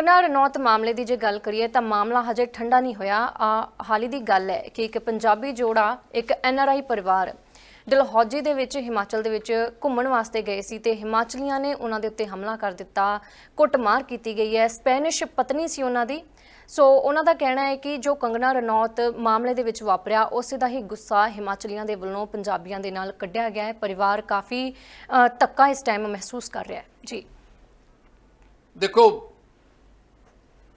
ਕੰਗਨਾ ਰਣੌਤ ਮਾਮਲੇ ਦੀ ਜੇ ਗੱਲ ਕਰੀਏ ਤਾਂ ਮਾਮਲਾ ਹਜੇ ਠੰਡਾ ਨਹੀਂ ਹੋਇਆ। ਆ ਹਾਲ ਦੀ ਗੱਲ ਹੈ ਕਿ ਇੱਕ ਪੰਜਾਬੀ ਜੋੜਾ, ਇੱਕ ਐਨਆਰਆਈ ਪਰਿਵਾਰ ਡਲਹੌਜੀ ਦੇ ਵਿੱਚ ਹਿਮਾਚਲ ਦੇ ਵਿੱਚ ਘੁੰਮਣ ਵਾਸਤੇ ਗਏ ਸੀ ਤੇ ਹਿਮਾਚਲੀਆਂ ਨੇ ਉਹਨਾਂ ਦੇ ਉੱਤੇ ਹਮਲਾ ਕਰ ਦਿੱਤਾ। ਕੁੱਟਮਾਰ ਕੀਤੀ ਗਈ ਹੈ। ਸਪੈਨਿਸ਼ ਪਤਨੀ ਸੀ ਉਹਨਾਂ ਦੀ। ਸੋ ਉਹਨਾਂ ਦਾ ਕਹਿਣਾ ਹੈ ਕਿ ਜੋ ਕੰਗਨਾ ਰਣੌਤ ਮਾਮਲੇ ਦੇ ਵਿੱਚ ਵਾਪਰਿਆ, ਉਸੇ ਦਾ ਹੀ ਗੁੱਸਾ ਹਿਮਾਚਲੀਆਂ ਦੇ ਵੱਲੋਂ ਪੰਜਾਬੀਆਂ ਦੇ ਨਾਲ ਕੱਢਿਆ ਗਿਆ ਹੈ। ਪਰਿਵਾਰ ਕਾਫੀ ਧੱਕਾ ਇਸ ਟਾਈਮ ਮਹਿਸੂਸ ਕਰ ਰਿਹਾ ਹੈ। ਜੀ। ਦੇਖੋ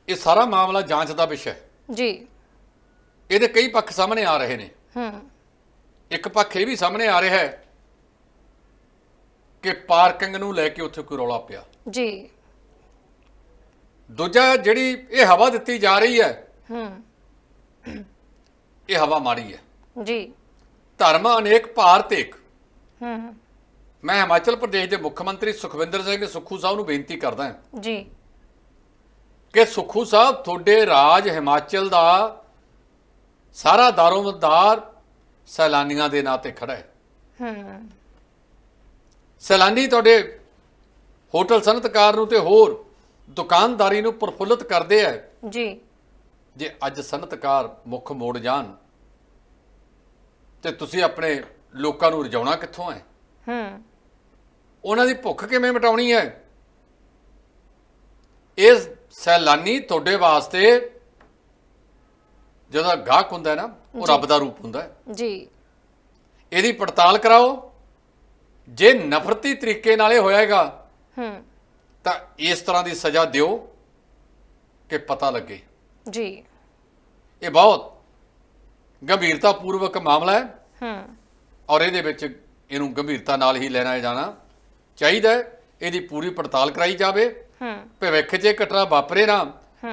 ਇਹ ਸਾਰਾ ਮਾਮਲਾ ਜਾਂਚ ਦਾ ਵਿਸ਼ਾ ਹੈ। ਜੀ। ਇਹਦੇ ਕਈ ਪੱਖ ਸਾਹਮਣੇ ਆ ਰਹੇ ਨੇ। ਹੂੰ। ਇੱਕ ਪੱਖ ਇਹ ਵੀ ਸਾਹਮਣੇ ਆ ਰਿਹਾ ਹੈ ਕਿ ਪਾਰਕਿੰਗ ਨੂੰ ਲੈ ਕੇ ਉੱਥੇ ਕੋਈ ਰੌਲਾ ਪਿਆ। ਜੀ। ਦੂਜਾ ਜਿਹੜੀ ਇਹ ਹਵਾ ਦਿੱਤੀ ਜਾ ਰਹੀ ਹੈ ਹੂੰ। ਇਹ ਹਵਾ ਮਾੜੀ ਹੈ। ਜੀ। ਧਰਮ ਅਨੇਕ ਭਾਰਤ ਏਕ ਹੂੰ। ਮੈਂ ਹਿਮਾਚਲ ਪ੍ਰਦੇਸ਼ ਦੇ ਮੁੱਖ ਮੰਤਰੀ ਸੁਖਵਿੰਦਰ ਸਿੰਘ ਸੁੱਖੂ ਸਾਹਿਬ ਨੂੰ ਬੇਨਤੀ ਕਰਦਾ ਹਾਂ। ਜੀ। ਕਿ ਸੁੱਖੂ ਸਾਹਿਬ ਤੁਹਾਡੇ ਰਾਜ ਹਿਮਾਚਲ ਦਾ ਸਾਰਾ ਦਾਰੋਮਦਾਰ ਸੈਲਾਨੀਆਂ ਦੇ ਨਾਂ ਤੇ ਖੜਾ ਹੈ। ਹੂੰ। ਸੈਲਾਨੀ ਤੁਹਾਡੇ ਹੋਟਲ ਸਨਅਤਕਾਰ ਨੂੰ ਤੇ ਹੋਰ ਦੁਕਾਨਦਾਰੀ ਨੂੰ ਪ੍ਰਫੁੱਲਤ ਕਰਦੇ ਆ। ਜੀ। ਜੇ ਅੱਜ ਸਨਅਤਕਾਰ ਮੁੱਖ ਮੋੜ ਜਾਣ ਤੇ ਤੁਸੀਂ ਆਪਣੇ ਲੋਕਾਂ ਨੂੰ ਰਜਾਉਣਾ ਕਿੱਥੋਂ ਹੈ? ਹੂੰ। ਉਹਨਾਂ ਦੀ ਭੁੱਖ ਕਿਵੇਂ ਮਿਟਾਉਣੀ ਹੈ? ਇਹ ਸੈਲਾਨੀ ਤੁਹਾਡੇ ਵਾਸਤੇ ਜਦੋਂ ਗਾਹਕ ਹੁੰਦਾ ਨਾ ਉਹ ਰੱਬ ਦਾ ਰੂਪ ਹੁੰਦਾ ਜੀ। ਇਹਦੀ ਪੜਤਾਲ ਕਰਾਓ। ਜੇ ਨਫ਼ਰਤੀ ਤਰੀਕੇ ਨਾਲ ਇਹ ਹੋਏਗਾ ਹੂੰ। ਤਾਂ ਇਸ ਤਰ੍ਹਾਂ ਦੀ ਸਜ਼ਾ ਦਿਓ ਕਿ ਪਤਾ ਲੱਗੇ। ਜੀ। ਇਹ ਬਹੁਤ ਗੰਭੀਰਤਾ ਪੂਰਵਕ ਮਾਮਲਾ ਹੈ। ਹੂੰ। ਔਰ ਇਹਦੇ ਵਿੱਚ ਇਹਨੂੰ ਗੰਭੀਰਤਾ ਨਾਲ ਹੀ ਲੈਣਾ ਜਾਣਾ ਚਾਹੀਦਾ ਹੈ। ਇਹਦੀ ਪੂਰੀ ਪੜਤਾਲ ਕਰਾਈ ਜਾਵੇ। ਹੂੰ। ਭਵਿੱਖ 'ਚ ਇਹ ਘਟਨਾ ਵਾਪਰੇ ਨਾ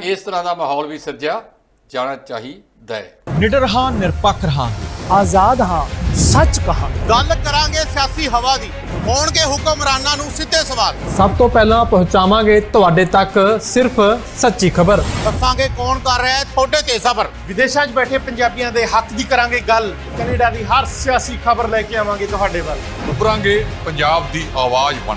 ਇਸ ਤਰ੍ਹਾਂ ਦਾ ਮਾਹੌਲ ਵੀ ਸਿਰਜਿਆ ਜਾਣਾ ਚਾਹੀਦਾ ਹੈ। ਨਿਡਰ ਹਾਂ ਨਿਰਪੱਖ ਰਹਾਂਗੇ। ਆਜ਼ਾਦ ਹਾਂ ਸੱਚ ਕਹਾਂਗੇ। ਗੱਲ ਕਰਾਂਗੇ ਸਿਆਸੀ ਹਵਾ ਦੀ। ਹੋਣਗੇ ਹੁਕਮਰਾਨਾਂ ਨੂੰ ਸਿੱਧੇ ਸਵਾਲ। ਸਭ ਤੋਂ ਪਹਿਲਾਂ ਪਹੁੰਚਾਵਾਂਗੇ ਤੁਹਾਡੇ ਤੱਕ ਸਿਰਫ ਸੱਚੀ ਖਬਰ। ਦੱਸਾਂਗੇ ਕੌਣ ਕਰ ਰਿਹਾ ਹੈ ਤੁਹਾਡੇ ਤੇ ਸਬਰ। ਵਿਦੇਸ਼ਾਂ 'ਚ ਬੈਠੇ ਪੰਜਾਬੀਆਂ ਦੇ ਹੱਕ ਦੀ ਕਰਾਂਗੇ ਗੱਲ। ਕੈਨੇਡਾ ਦੀ ਹਰ ਸਿਆਸੀ ਖਬਰ ਲੈ ਕੇ ਆਵਾਂਗੇ ਤੁਹਾਡੇ ਵੱਲ। ਉਭਰਾਂਗੇ ਪੰਜਾਬ ਦੀ ਆਵਾਜ਼ ਬਣ।